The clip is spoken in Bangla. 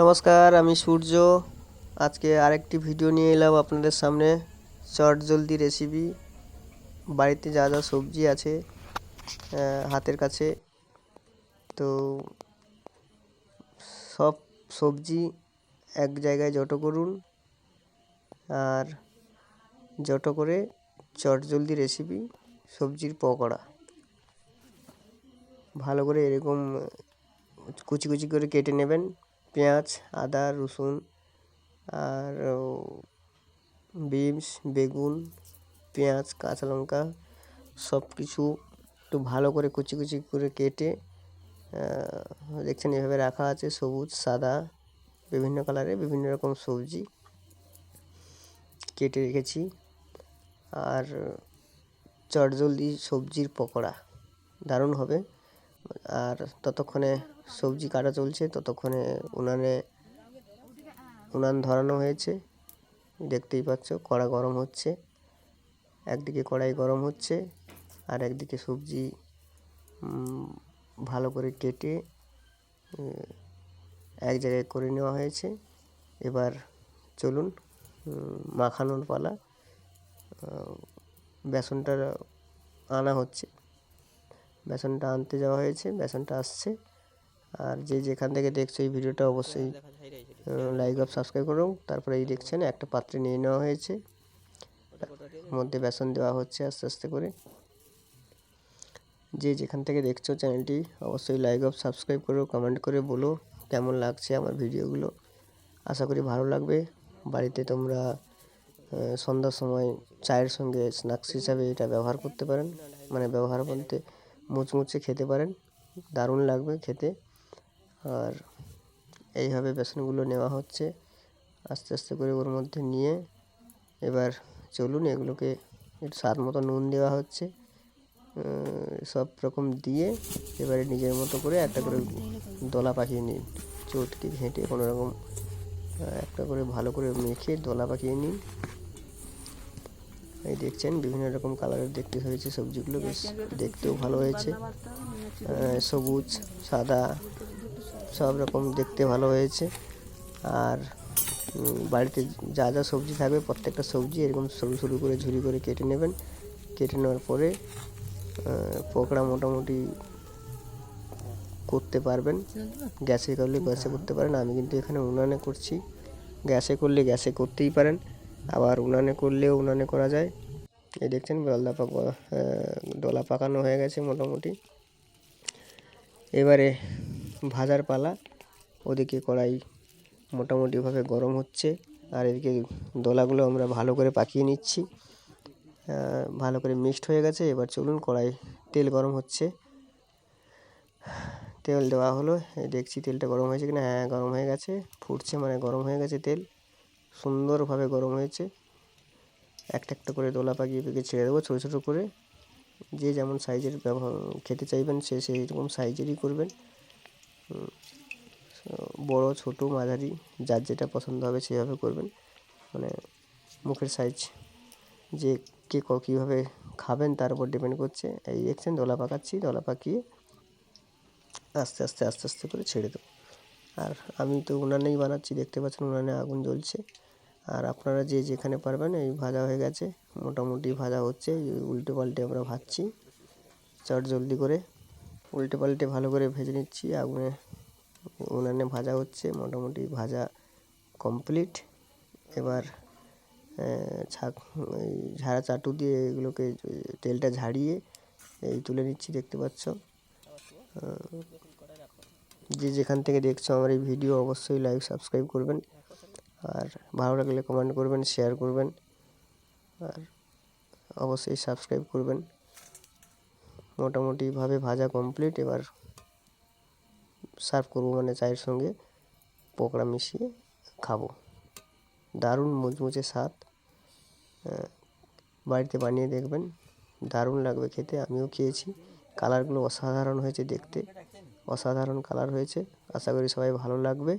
নমস্কার, আমি সূর্য। আজকে আরেকটি ভিডিও নিয়ে এলাম আপনাদের সামনে। চট জলদি রেসিপি বাড়িতে যা যা সবজি আছে হাতের কাছে। তো সব সবজি এক জায়গায় জটো করুন। আর জটো করে চট জলদি রেসিপি সবজির পকোড়া। ভালো করে এরকম কুচি কুচি করে কেটে নেবেন। পেঁয়াজ, আদা, রসুন আর বিনস, বেগুন, পেঁয়াজ, কাঁচা লঙ্কা সব কিছু একটু ভালো করে কুচি কুচি করে কেটে দেখছেন এভাবে রাখা আছে সবুজ, সাদা, বিভিন্ন কালারের বিভিন্ন রকম সবজি কেটে রেখেছি। আর চটজলদি সবজির পকোড়া দারুণ হবে। আর ততক্ষণে সবজি কাটা চলছে, ততক্ষণে উনানে, উনান ধরানো হয়েছে। দেখতেই পাচ্ছ, কড়া গরম হচ্ছে। একদিকে কড়াই গরম হচ্ছে, আর একদিকে সবজি ভালো করে কেটে এক জায়গায় করে নেওয়া হয়েছে। এবার চলুন মাখানোর পালা বেসনটা আনা হচ্ছে। বেসনটা আনতে যাওয়া হয়েছে, বেসনটা আসছে। আর যে যেখান থেকে দেখছ এই ভিডিওটা অবশ্যই লাইক আপ সাবস্ক্রাইব করুন তারপরে এই দেখছেন একটা পাত্রে নিয়ে নেওয়া হয়েছে। মধ্যে বেসন দেওয়া হচ্ছে আস্তে আস্তে করে। যে যেখান থেকে দেখছ চ্যানেলটি, অবশ্যই লাইক আপ সাবস্ক্রাইব করো কমেন্ট করে বলো কেমন লাগছে আমার ভিডিওগুলো। আশা করি ভালো লাগবে। বাড়িতে তোমরা সন্ধ্যার সময় চায়ের সঙ্গে স্ন্যাক্স হিসাবে এটা ব্যবহার করতে পারেন। মানে ব্যবহার বলতে মুচমুচে খেতে পারেন, দারুণ লাগবে খেতে। আর এইভাবে বেসনগুলো নেওয়া হচ্ছে, আস্তে আস্তে করে ওর মধ্যে নিয়ে এবার চলুন এগুলোকে একটু স্বাদ মতো নুন দেওয়া হচ্ছে সব রকম দিয়ে এবারে নিজের মতো করে একটা করে দলা পাকিয়ে নিন, চটকে ঘেঁটে কোনো রকম একটা করে ভালো করে মেখে দলা পাকিয়ে নিন। এই দেখছেন, বিভিন্ন রকম কালারের দেখতে হয়েছে সবজিগুলো, বেশ দেখতেও ভালো হয়েছে। সবুজ, সাদা, সব রকম দেখতে ভালো হয়েছে। আর বাড়িতে যা যা সবজি থাকবে, প্রত্যেকটা সবজি এরকম সরু সরু করে ঝুরি করে কেটে নেবেন। কেটে নেওয়ার পরে পকোড়া মোটামুটি করতে পারবেন। গ্যাসে করলে গ্যাসে করতে পারেন। আমি কিন্তু এখানে উনানে করছি। গ্যাসে করলে গ্যাসে করতেই পারেন। আবার উনানে করলেও উনানে করা যায়। এই দেখছেন দলা পাক ডলা পাকানো হয়ে গেছে মোটামুটি। এবারে ভাজার পালা, ওদিকে কড়াই মোটামুটিভাবে গরম হচ্ছে, আর এদিকে দলাগুলো আমরা ভালো করে পাকিয়ে নিচ্ছি। ভালো করে মিক্সড হয়ে গেছে, এবার চলুন কড়াই তেল গরম হচ্ছে। তেল দেওয়া হলো দেখছি তেলটা গরম হয়েছে কিনা? হ্যাঁ গরম হয়ে গেছে, ফুটছে মানে গরম হয়ে গেছে তেল। সুন্দরভাবে গরম হয়েছে। একটা একটা করে দোলা পাকিয়ে পেকে ছেড়ে দেবো, ছোটো ছোটো করে। যে যেমন সাইজের ব্যবহার, খেতে চাইবেন সে সেই রকম সাইজেরই করবেন। বড়, ছোট, মাঝারি, যার যেটা পছন্দ হবে সেভাবে করবেন। মানে মুখের সাইজ যে কে কীভাবে খাবেন তার উপর ডিপেন্ড করছে। এই দেখছেন দোলা পাকাচ্ছি, দোলা পাকিয়ে আস্তে আস্তে আস্তে আস্তে করে ছেড়ে দেবো। আর আমি তো উনানেই বানাচ্ছি, দেখতে পাচ্ছেন উনানে আগুন জ্বলছে। আর আপনারা যে যেখানে পারবেন, এই ভাজা হয়ে গেছে। মোটামুটি ভাজা হচ্ছে উল্টে পাল্টে আমরা ভাজছি। চট জলদি করে উল্টে পাল্টে ভালো করে ভেজে নিচ্ছি, আগুনে উনানে ভাজা হচ্ছে, মোটামুটি ভাজা কমপ্লিট। এবার ছাক ঝাড়া চাটু দিয়ে এগুলোকে তেলটা ঝাড়িয়ে, এই তুলে নিচ্ছি, দেখতে পাচ্ছ। যে যেখান থেকে দেখছ আমার এই ভিডিও অবশ্যই লাইক সাবস্ক্রাইব করবেন। আর ভালো লাগলে কমেন্ট করবেন শেয়ার করবেন। আর অবশ্যই সাবস্ক্রাইব করবেন। মোটামুটিভাবে ভাজা কমপ্লিট এবার সার্ভ করব মানে চায়ের সঙ্গে পকোড়া মিশিয়ে খাব। দারুণ মুচমুচে স্বাদ। বাড়িতে বানিয়ে দেখবেন। দারুণ লাগবে খেতে, আমিও খেয়েছি। কালারগুলো অসাধারণ হয়েছে দেখতে। অসাধারণ কালার হয়েছে। আশা করি সবাই ভালো লাগবে।